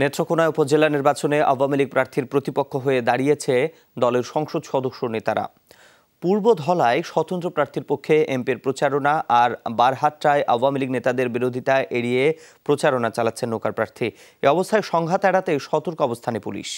নেত্রকোনা উপজেলা নির্বাচনে আওয়ামী লীগ প্রার্থীর প্রতিপক্ষ হয়ে দাঁড়িয়েছে দলের সংসদ সদস্য নেতারা। পূর্ব ধলায় স্বতন্ত্র প্রার্থীর পক্ষে এমপির প্রচারণা আর বারহাট্টায় আওয়ামী লীগ নেতাদের বিরোধিতা এড়িয়ে প্রচারণা চালাচ্ছেন নৌকার প্রার্থী। এ অবস্থায় সংঘাত এড়াতে সতর্ক অবস্থানে পুলিশ।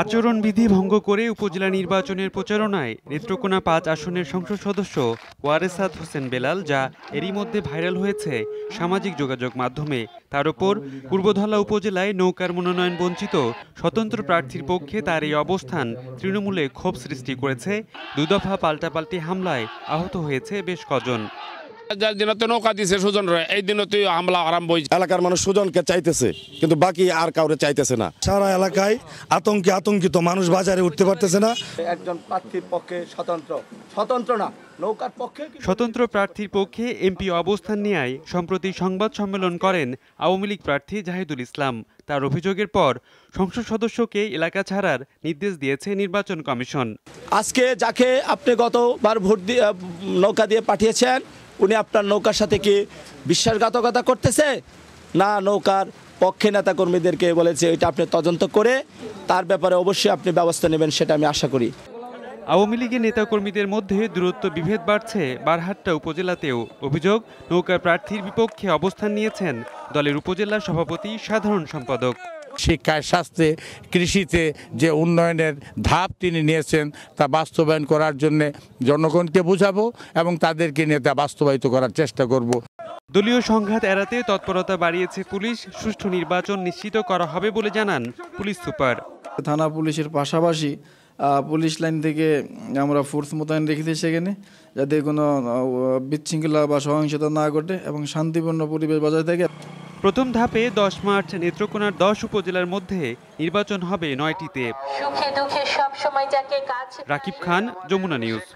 আচরণবিধি ভঙ্গ করে উপজেলা নির্বাচনের প্রচারণায় নেত্রকোনা পাঁচ আসনের সংসদ সদস্য ওয়ারেসাদ হোসেন বেলাল, যা এরই মধ্যে ভাইরাল হয়েছে সামাজিক যোগাযোগ মাধ্যমে। তার উপর পূর্বধলা উপজেলায় নৌকার মনোনয়ন বঞ্চিত স্বতন্ত্র প্রার্থীর পক্ষে তার এই অবস্থান তৃণমূলে ক্ষোভ সৃষ্টি করেছে। দুদফা পাল্টাপাল্টি হামলায় আহত হয়েছে বেশ কজন। যার দিনতে নৌকা দিছে সুজন রে এই দিনতে হামলা আরম্ভ হয়েছে। এলাকার মানুষ সুজনকে চাইতেছে কিন্তু বাকি আর কাউরে চাইতেছে না। সারা এলাকায় আতঙ্কে আতঙ্কিত মানুষ বাজারে উঠতে পারতেছে না। একজন প্রার্থীর পক্ষে স্বতন্ত্র স্বতন্ত্র না নৌকার পক্ষে স্বতন্ত্র? প্রার্থীর পক্ষে এমপি অবস্থান নেয় সম্প্রতি সংবাদ সম্মেলন করেন আওয়ামী লীগ প্রার্থী জাহিদুল ইসলাম। তার অভিযোগের পর সংসদ সদস্যকে এলাকা ছাড়ার নির্দেশ দিয়েছে নির্বাচন কমিশন। আজকে যাকে আপনি গতবার ভোট দিয়ে নৌকা দিয়ে পাঠিয়েছেন উনি আপনার নৌকার সাথে কি বিশ্বাসঘাতকতা করতেছে? না, নৌকার পক্ষে নেতা কর্মীদেরকে বলেছে এটা আপনি তদন্ত করে তার ব্যাপারে অবশ্যই আপনি ব্যবস্থা নেবেন, সেটা আমি আশা করি। আওয়ামী লীগের নেতাকর্মীদের মধ্যে দূরত্ব বিভেদ বাড়ছে বারহাট্টা উপজেলাতেও। অভিযোগ, নৌকার প্রার্থীর বিপক্ষে অবস্থান নিয়েছেন দলের উপজেলা সভাপতি সাধারণ সম্পাদক। শিক্ষায় স্বাস্থ্যে কৃষিতে যে উন্নয়নের ধাপ তিনি নিয়েছেন তা বাস্তবায়ন করার জন্য জনগণকে বুঝাবো এবং তাদেরকে নিয়ে তা বাস্তবায়িত করার চেষ্টা করব। দলীয় সংঘাত এড়াতে তৎপরতা বাড়িয়েছে পুলিশ সুষ্ঠু নির্বাচন নিশ্চিত করা হবে বলে জানান পুলিশ সুপার। থানা পুলিশের পাশাপাশি পুলিশ লাইন থেকে আমরা ফোর্স মোতায়েন রেখেছি সেখানে যাতে কোনো বিশৃঙ্খলা বা সহিংসতা না ঘটে এবং শান্তিপূর্ণ পরিবেশ বজায় থাকে। প্রথম ধাপে দশ মার্চ নেত্রকোনার দশ উপজেলার মধ্যে নির্বাচন হবে নয়টিতে। রাকিব খান যমুনা নিউজ।